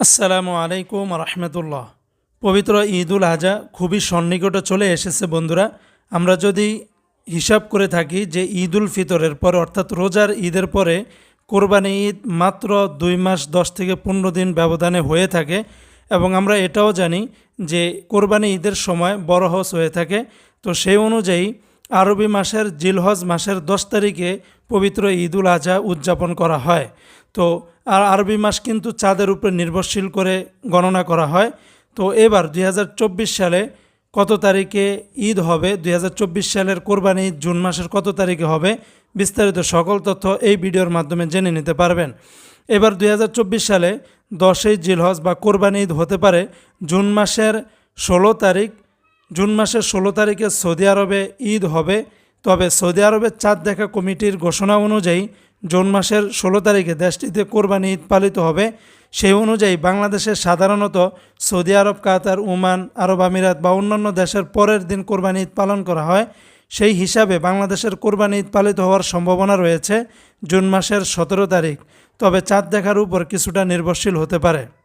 আসসালামু আলাইকুম রহমতুল্লাহ। পবিত্র ঈদুল আজহা খুবই সন্নিকটে চলে এসেছে বন্ধুরা। আমরা যদি হিসাব করে থাকি যে ঈদুল ফিতরের পরে, অর্থাৎ রোজার ঈদের পরে কোরবানি ঈদ মাত্র দুই মাস দশ থেকে পনেরো দিন ব্যবধানে হয়ে থাকে এবং আমরা এটাও জানি যে কোরবানি ঈদের সময় বড় হজ হয়ে থাকে। তো সেই অনুযায়ী আরবি মাসের জিলহজ মাসের দশ তারিখে পবিত্র ঈদুল আজহা উদযাপন করা হয়। তো আর আরবি মাস কিন্তু চাঁদের উপরে নির্ভরশীল করে গণনা করা হয়। তো এবার দুই হাজার চব্বিশ সালে কত তারিখে ঈদ হবে? দুই হাজার চব্বিশ সালের কোরবানি ঈদ জুন মাসের কত তারিখে হবে? বিস্তারিত সকল তথ্য এই ভিডিওর মাধ্যমে জেনে নিতে পারবেন। এবার দুই হাজার চব্বিশ সালে দশই জিলহজ বা কোরবানি ঈদ হতে পারে। জুন মাসের ষোলো তারিখ, জুন মাসের ষোলো তারিখে সৌদি আরবে ঈদ হবে। তবে সৌদি আরবের চাঁদ দেখা কমিটির ঘোষণা অনুযায়ী জুন মাসের ষোলো তারিখে দেশটিতে কোরবানি ঈদ পালিত হবে। সেই অনুযায়ী বাংলাদেশে সাধারণত সৌদি আরব, কাতার, ওমান, আরব আমিরাত বা অন্যান্য দেশের পরের দিন কোরবানি ঈদ পালন করা হয়। সেই হিসাবে বাংলাদেশের কোরবানি ঈদ পালিত হওয়ার সম্ভাবনা রয়েছে জুন মাসের সতেরো তারিখ। তবে চাঁদ দেখার উপর কিছুটা নির্ভরশীল হতে পারে।